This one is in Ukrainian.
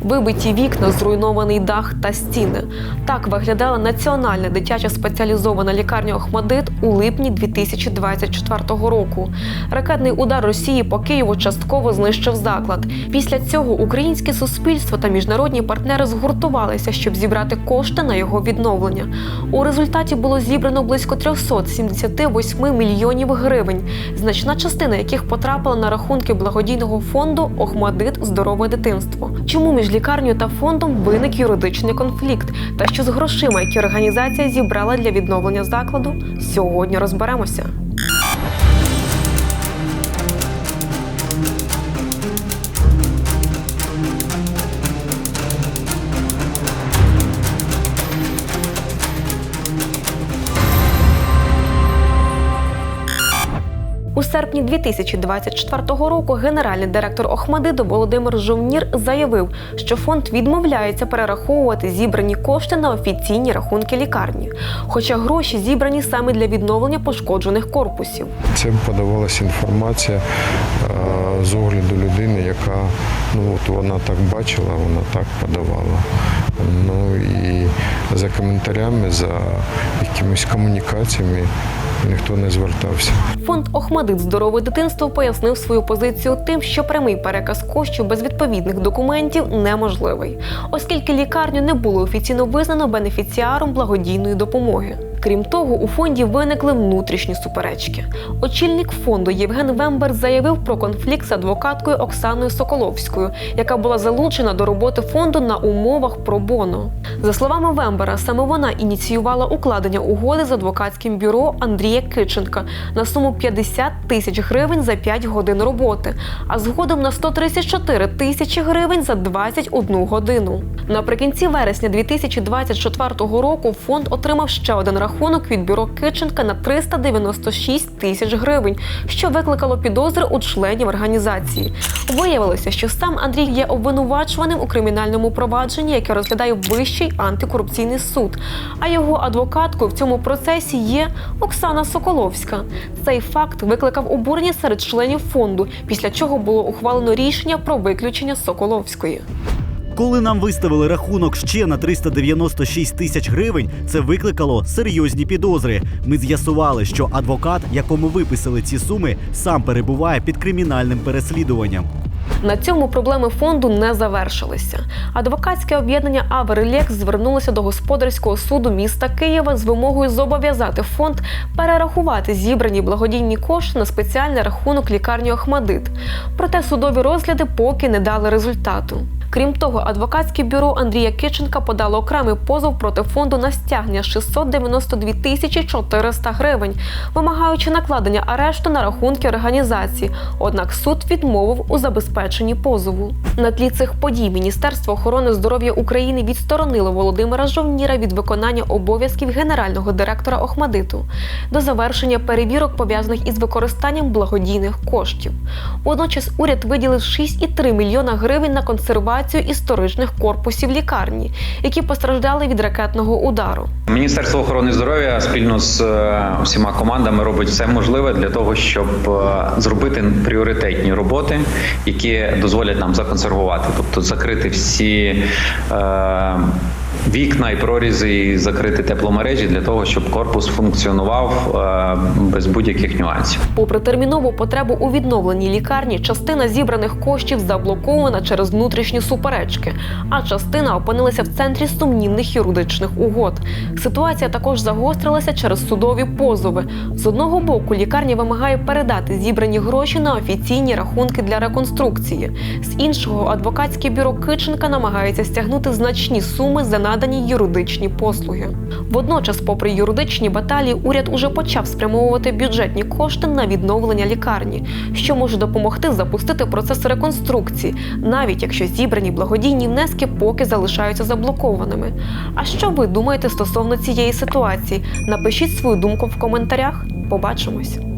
вибиті вікна, зруйнований дах та стіни. Так виглядала національна дитяча спеціалізована лікарня Охмадит у липні 2024 року. Ракетний удар Росії по Києву частково знищив заклад. Після цього українське суспільство та міжнародні партнери згуртувалися, щоб зібрати кошти на його відновлення. У результаті було зібрано близько 378 мільйонів гривень, значна частина яких потрапила на рахунки благодійного фонду Охмадит Здорове дитинство. Чому між лікарнею та фондом виник юридичний конфлікт? Та що з грошима, які організація зібрала для відновлення закладу? Сьогодні розберемося. Серпні 2024 року генеральний директор Охмадиду Володимир Жовнір заявив, що фонд відмовляється перераховувати зібрані кошти на офіційні рахунки лікарні, хоча гроші зібрані саме для відновлення пошкоджених корпусів. Цим подавалася інформація е, з огляду людини, яка ну от вона так бачила, вона так подавала. Ну і за коментарями, за якимись комунікаціями ніхто не звертався. Фонд Охмадит Здорове дитинство пояснив свою позицію тим, що прямий переказ коштів без відповідних документів неможливий, оскільки лікарню не було офіційно визнано бенефіціаром благодійної допомоги. Крім того, у фонді виникли внутрішні суперечки. Очільник фонду Євген Вембер заявив про конфлікт з адвокаткою Оксаною Соколовською, яка була залучена до роботи фонду на умовах пробоно. За словами Вембера, саме вона ініціювала укладення угоди з адвокатським бюро Андрія Киченка на суму 50 тисяч гривень за 5 годин роботи, а згодом на 134 тисячі гривень за 21 годину. Наприкінці вересня 2024 року фонд отримав ще один рахунок від бюро Киченка на 396 тисяч гривень, що викликало підозри у членів організації. Виявилося, що сам Андрій є обвинувачуваним у кримінальному провадженні, яке розглядає Вищий антикорупційний суд. А його адвокаткою в цьому процесі є Оксана Соколовська. Цей факт викликав обурення серед членів фонду, після чого було ухвалено рішення про виключення Соколовської. Коли нам виставили рахунок ще на 396 тисяч гривень, це викликало серйозні підозри. Ми з'ясували, що адвокат, якому виписали ці суми, сам перебуває під кримінальним переслідуванням. На цьому проблеми фонду не завершилися. Адвокатське об'єднання Аверлекс звернулося до господарського суду міста Києва з вимогою зобов'язати фонд перерахувати зібрані благодійні кошти на спеціальний рахунок лікарні Охмадит. Проте судові розгляди поки не дали результату. Крім того, адвокатське бюро Андрія Киченка подало окремий позов проти фонду на стягнення 692 тисячі 400 гривень, вимагаючи накладення арешту на рахунки організації. Однак суд відмовив у забезпеченні позову. На тлі цих подій Міністерство охорони здоров'я України відсторонило Володимира Жовніра від виконання обов'язків генерального директора Охмадиту до завершення перевірок пов'язаних із використанням благодійних коштів. Водночас уряд виділив 6,3 мільйона гривень на консервацію історичних корпусів лікарні, які постраждали від ракетного удару. Міністерство охорони здоров'я спільно з е, всіма командами робить все можливе для того, щоб е, зробити пріоритетні роботи, які дозволять нам законсервувати, тобто закрити всі. Е, Вікна і прорізи, і закрити тепломережі для того, щоб корпус функціонував е, без будь-яких нюансів. Попри термінову потребу у відновленні лікарні, частина зібраних коштів заблокована через внутрішні суперечки, а частина опинилася в центрі сумнівних юридичних угод. Ситуація також загострилася через судові позови. З одного боку, лікарня вимагає передати зібрані гроші на офіційні рахунки для реконструкції. З іншого, адвокатське бюро Киченка намагається стягнути значні суми за надані юридичні послуги. Водночас, попри юридичні баталії, уряд уже почав спрямовувати бюджетні кошти на відновлення лікарні, що може допомогти запустити процес реконструкції, навіть якщо зібрані благодійні внески поки залишаються заблокованими. А що ви думаєте стосовно цієї ситуації? Напишіть свою думку в коментарях. Побачимось.